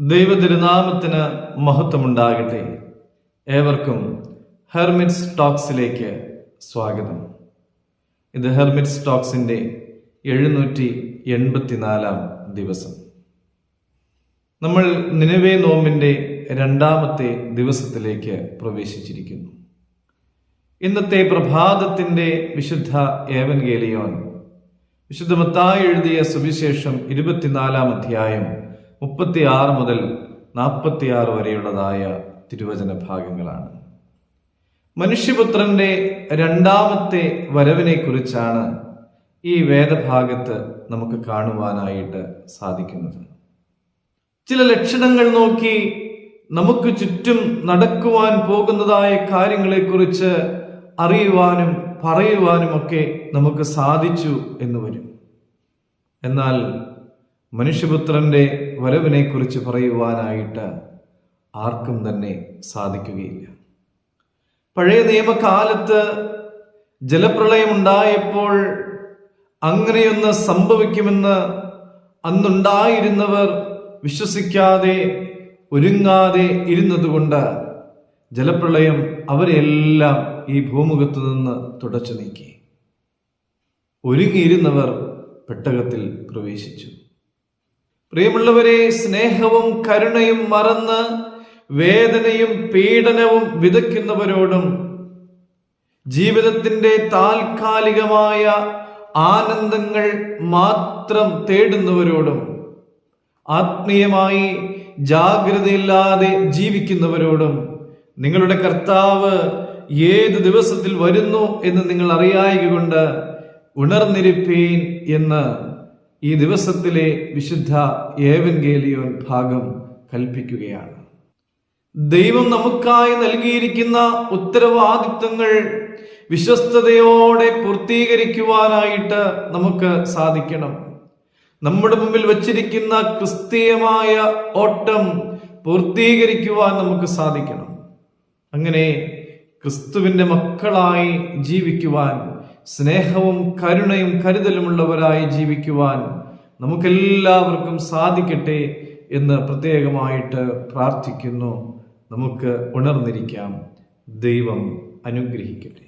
ദൈവ തിരുനാമത്തിന് മഹത്വമുണ്ടാകട്ടെ. ഏവർക്കും ഹെർമിറ്റ്സ് ടോക്സിലേക്ക് സ്വാഗതം. ഇത് ഹെർമിറ്റ്സ് ടോക്സിന്റെ എഴുന്നൂറ്റി എൺപത്തിനാലാം ദിവസം. നമ്മൾ നിലവേ നോമ്പിന്റെ രണ്ടാമത്തെ ദിവസത്തിലേക്ക് പ്രവേശിച്ചിരിക്കുന്നു. ഇന്നത്തെ പ്രഭാതത്തിന്റെ വിശുദ്ധ ഏവൻഗേലിയോൻ വിശുദ്ധ മത്തായി എഴുതിയ സുവിശേഷം ഇരുപത്തിനാലാം അധ്യായം മുപ്പത്തിയാറ് മുതൽ നാൽപ്പത്തിയാറ് വരെയുള്ളതായ തിരുവചന ഭാഗങ്ങളാണ്. മനുഷ്യപുത്രന്റെ രണ്ടാമത്തെ വരവിനെ കുറിച്ചാണ് ഈ വേദഭാഗത്ത് നമുക്ക് കാണുവാനായിട്ട് സാധിക്കുന്നത്. ചില ലക്ഷണങ്ങൾ നോക്കി നമുക്ക് ചുറ്റും നടക്കുവാൻ പോകുന്നതായ കാര്യങ്ങളെക്കുറിച്ച് അറിയുവാനും പറയുവാനും ഒക്കെ നമുക്ക് സാധിച്ചു എന്ന് വരും. എന്നാൽ മനുഷ്യപുത്രന്റെ വരവിനെ കുറിച്ച് പറയുവാനായിട്ട് ആർക്കും തന്നെ സാധിക്കുകയില്ല. പഴയ നിയമകാലത്ത് ജലപ്രളയമുണ്ടായപ്പോൾ അങ്ങനെയൊന്ന് സംഭവിക്കുമെന്ന് അന്നുണ്ടായിരുന്നവർ വിശ്വസിക്കാതെ ഒരുങ്ങാതെ ഇരുന്നതുകൊണ്ട് ജലപ്രളയം അവരെല്ലാം ഈ ഭൂമുഖത്തു നിന്ന് തുടച്ചു നീക്കി. ഒരുങ്ങിയിരുന്നവർ പെട്ടകത്തിൽ പ്രവേശിച്ചു. പ്രിയമുള്ളവരെ സ്നേഹവും കരുണയും മറന്ന് വേദനയും പീഡനവും വിതയ്ക്കുന്നവരോടും ജീവിതത്തിന്റെ താൽക്കാലികമായ ആനന്ദങ്ങൾ മാത്രം തേടുന്നവരോടും ആത്മീയമായി ജാഗ്രതയില്ലാതെ ജീവിക്കുന്നവരോടും നിങ്ങളുടെ കർത്താവ് ഏത് ദിവസത്തിൽ വരുന്നു എന്ന് നിങ്ങൾ അറിയായി കൊണ്ട് ഉണർന്നിരിപ്പീൻ എന്ന്. ഈ ദിവസത്തിലെ വിശുദ്ധ ഏവൻഗേലിയോൻ ഭാഗം കൽപ്പിക്കുകയാണ്. ദൈവം നമുക്കായി നൽകിയിരിക്കുന്ന ഉത്തരവാദിത്വങ്ങൾ വിശ്വസ്തയോടെ പൂർത്തീകരിക്കുവാനായിട്ട് നമുക്ക് സാധിക്കണം. നമ്മുടെ മുമ്പിൽ വച്ചിരിക്കുന്ന ക്രിസ്തീയമായ ഓട്ടം പൂർത്തീകരിക്കുവാൻ നമുക്ക് സാധിക്കണം. അങ്ങനെ ക്രിസ്തുവിന്റെ മക്കളായി ജീവിക്കുവാൻ സ്നേഹവും കരുണയും കരുതലുമുള്ളവരായി ജീവിക്കുവാൻ നമുക്കെല്ലാവർക്കും സാധിക്കട്ടെ എന്ന് പ്രത്യേകമായിട്ട് പ്രാർത്ഥിക്കുന്നു. നമുക്ക് ഉണർന്നിരിക്കാം. ദൈവം അനുഗ്രഹിക്കട്ടെ.